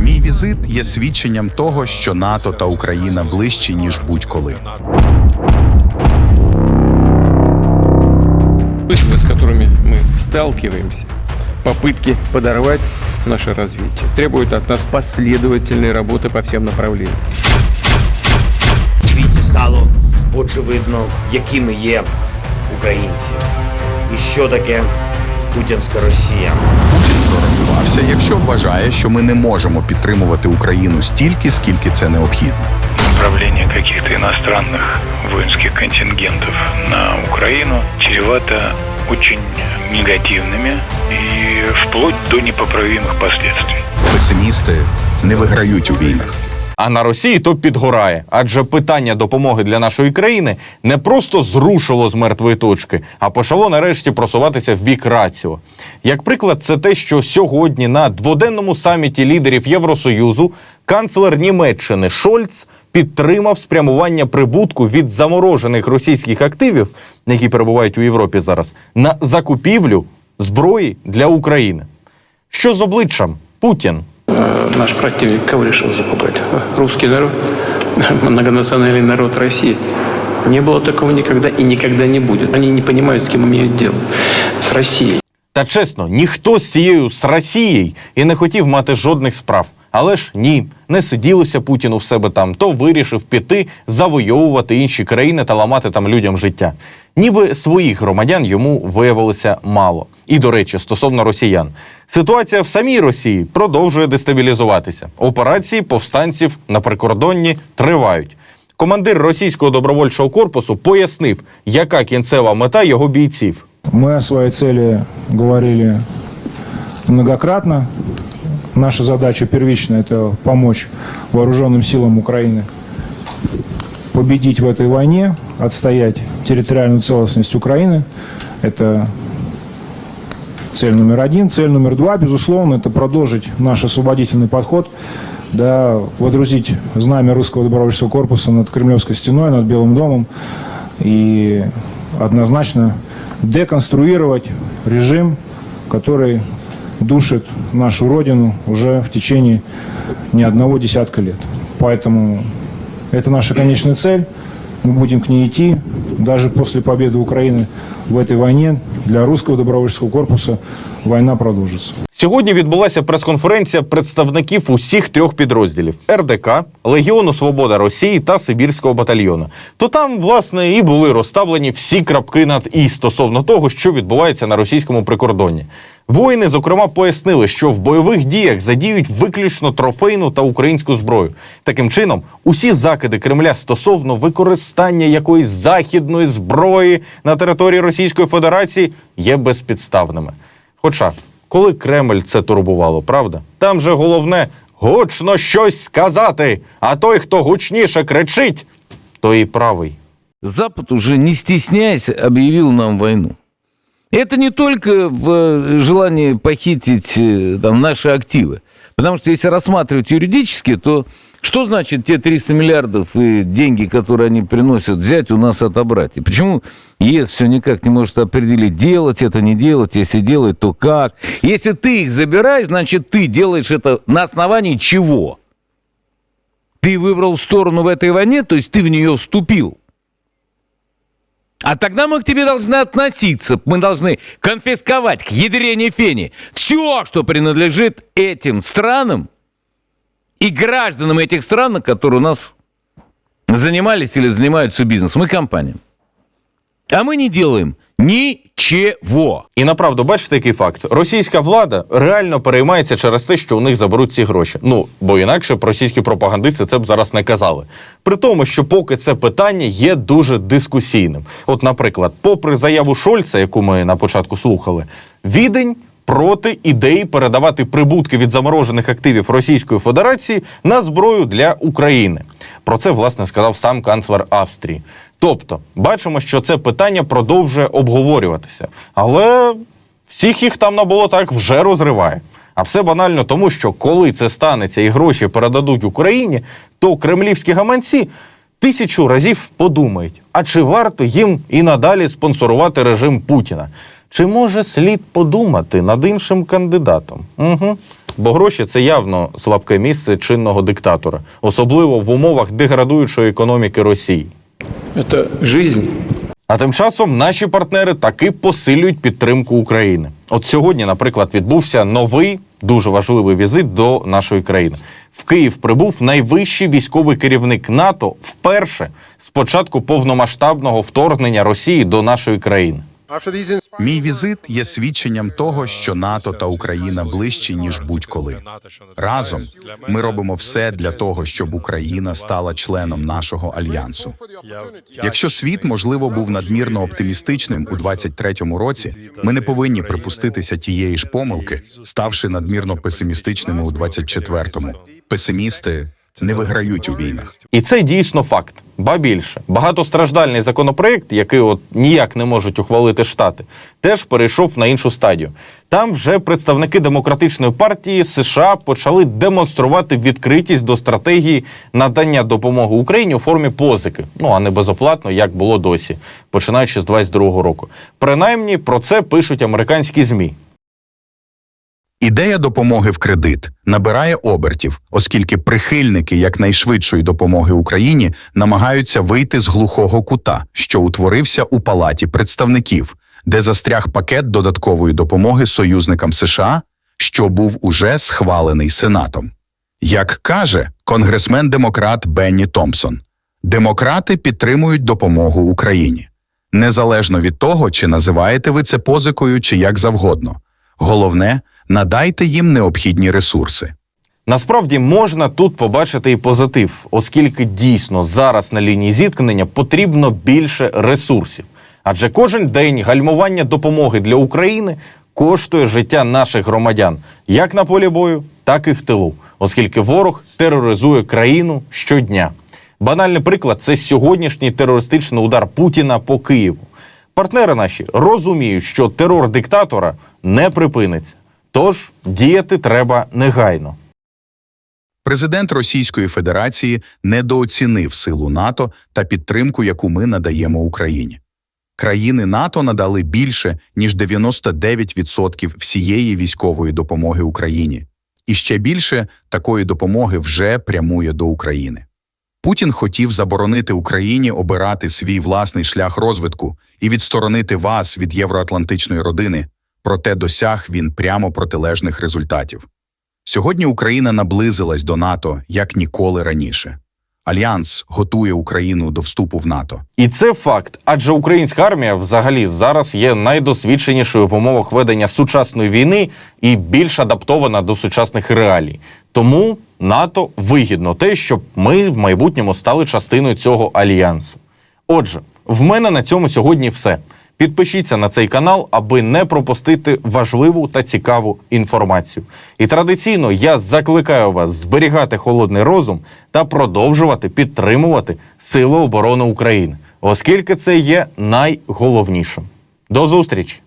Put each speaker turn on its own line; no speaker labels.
Мій візит є свідченням того, що НАТО та Україна ближчі ніж будь-коли.
Вызовы, с которыми мы сталкиваемся, попытки подорвать наше развитие, требуют от нас последовательной работы по всем направлениям.
У світі стало очевидно, якими є українці, і що таке путінська Росія.
Путін прорахувався, якщо вважає, що ми не можемо підтримувати Україну стільки, скільки це необхідно.
направление каких-то иностранных воинских контингентов на Украину чревато очень негативными и вплоть до непоправимых последствий.
Песимісти не виграють у війнах.
А на Росії то підгорає, адже питання допомоги для нашої країни не просто зрушило з мертвої точки, а почало нарешті просуватися в бік раціо. Як приклад, це те, що сьогодні на дводенному саміті лідерів Євросоюзу канцлер Німеччини Шольц підтримав спрямування прибутку від заморожених російських активів, які перебувають у Європі зараз, на закупівлю зброї для України. Що з обличчям Путін?
Э, Наш противник кого решил запугать? Русский народ, многонациональный народ России. Не было такого никогда и никогда не будет. Они не понимают, с кем имеют дело. С Россией.
Та чесно, ніхто з цією з Росією і не хотів мати жодних справ. Але ж ні, не сиділося Путіну в себе там, то вирішив піти завойовувати інші країни та ламати там людям життя. Ніби своїх громадян йому виявилося мало. І до речі, стосовно росіян, ситуація в самій Росії продовжує дестабілізуватися. Операції повстанців на прикордонні тривають. Командир російського добровольчого корпусу пояснив, яка кінцева мета його бійців.
Мы о своей цели говорили многократно. Наша задача первичная – это помочь вооруженным силам Украины победить в этой войне, отстоять территориальную целостность Украины. Это цель номер один. Цель номер два, безусловно, это продолжить наш освободительный подход, да, водрузить знамя русского добровольческого корпуса над Кремлевской стеной, над Белым домом и однозначно деконструировать режим, который душит нашу родину уже в течение не одного десятка лет. Поэтому это наша конечная цель. Мы будем к ней идти. Даже после победы Украины в этой войне для русского добровольческого корпуса война продолжится.
Сьогодні відбулася прес-конференція представників усіх трьох підрозділів РДК, Легіону Свобода Росії та Сибірського батальйону. То там, власне, і були розставлені всі крапки над і стосовно того, що відбувається на російському прикордонні. Воїни, зокрема, пояснили, що в бойових діях задіють виключно трофейну та українську зброю. Таким чином, усі закиди Кремля стосовно використання якоїсь західної зброї на території Російської Федерації є безпідставними. Хоча, коли Кремль це турбувало, правда? Там же головне гучно щось сказати, а той, хто гучніше кричить, той і правий.
Запад уже, не стесняясь, объявил нам войну. Это не только в э, желании похитить э, там, наши активы. Потому что если рассматривать юридически, то что значит те 300 миллиардов и деньги, которые они приносят, взять у нас отобрать? И почему ЕС все никак не может определить, делать это, не делать, если делать, то как? Если ты их забираешь, значит, ты делаешь это на основании чего? Ты выбрал сторону в этой войне, то есть ты в нее вступил. А тогда мы к тебе должны относиться. Мы должны конфисковать к ядрене фени все, что принадлежит этим странам и гражданам этих стран, которые у нас занимались или занимаются бизнесом и компаниями. А мы не делаем ничего.
І направду, бачите, який факт? Російська влада реально переймається через те, що у них заберуть ці гроші. Ну бо інакше б російські пропагандисти це б зараз не казали. При тому, що поки це питання є дуже дискусійним. От, наприклад, попри заяву Шольца, яку ми на початку слухали, відень. Проти ідеї передавати прибутки від заморожених активів Російської Федерації на зброю для України. Про це власне сказав сам канцлер Австрії. Тобто, бачимо, що це питання продовжує обговорюватися, але всіх їх там на так вже розриває. А все банально тому, що коли це станеться і гроші передадуть Україні, то кремлівські гаманці тисячу разів подумають, а чи варто їм і надалі спонсорувати режим Путіна? Чи може слід подумати над іншим кандидатом? Угу. бо гроші це явно слабке місце чинного диктатора, особливо в умовах деградуючої економіки Росії.
Это жизнь.
А тим часом наші партнери таки посилюють підтримку України. От сьогодні, наприклад, відбувся новий дуже важливий візит до нашої країни. В Київ прибув найвищий військовий керівник НАТО вперше з початку повномасштабного вторгнення Росії до нашої країни.
Мій візит є свідченням того, що НАТО та Україна ближчі ніж будь-коли. Разом ми робимо все для того, щоб Україна стала членом нашого альянсу. Якщо світ можливо був надмірно оптимістичним у 23-му році, ми не повинні припуститися тієї ж помилки, ставши надмірно песимістичними у 24-му. Песимісти не виграють у війнах.
І це дійсно факт. Ба більше, багатостраждальний законопроект, який от ніяк не можуть ухвалити штати, теж перейшов на іншу стадію. Там вже представники демократичної партії США почали демонструвати відкритість до стратегії надання допомоги Україні у формі позики, ну а не безоплатно, як було досі, починаючи з 22-го року. Принаймні про це пишуть американські змі.
Ідея допомоги в кредит набирає обертів, оскільки прихильники якнайшвидшої допомоги Україні намагаються вийти з глухого кута, що утворився у Палаті представників, де застряг пакет додаткової допомоги союзникам США, що був уже схвалений Сенатом. Як каже конгресмен-демократ Бенні Томпсон, демократи підтримують допомогу Україні. Незалежно від того, чи називаєте ви це позикою, чи як завгодно. Головне, надайте їм необхідні ресурси.
Насправді можна тут побачити і позитив, оскільки дійсно зараз на лінії зіткнення потрібно більше ресурсів. Адже кожен день гальмування допомоги для України коштує життя наших громадян як на полі бою, так і в тилу, оскільки ворог тероризує країну щодня. Банальний приклад це сьогоднішній терористичний удар Путіна по Києву. Партнери наші розуміють, що терор диктатора не припиниться. Тож діяти треба негайно.
Президент Російської Федерації недооцінив силу НАТО та підтримку, яку ми надаємо Україні. Країни НАТО надали більше ніж 99% всієї військової допомоги Україні, і ще більше такої допомоги вже прямує до України. Путін хотів заборонити Україні обирати свій власний шлях розвитку і відсторонити вас від євроатлантичної родини, проте досяг він прямо протилежних результатів. Сьогодні Україна наблизилась до НАТО як ніколи раніше. Альянс готує Україну до вступу в НАТО.
І це факт, адже українська армія взагалі зараз є найдосвідченішою в умовах ведення сучасної війни і більш адаптована до сучасних реалій. Тому НАТО вигідно те, щоб ми в майбутньому стали частиною цього альянсу. Отже, в мене на цьому сьогодні все. Підпишіться на цей канал, аби не пропустити важливу та цікаву інформацію. І традиційно я закликаю вас зберігати холодний розум та продовжувати підтримувати Сили оборони України, оскільки це є найголовнішим. До зустрічі!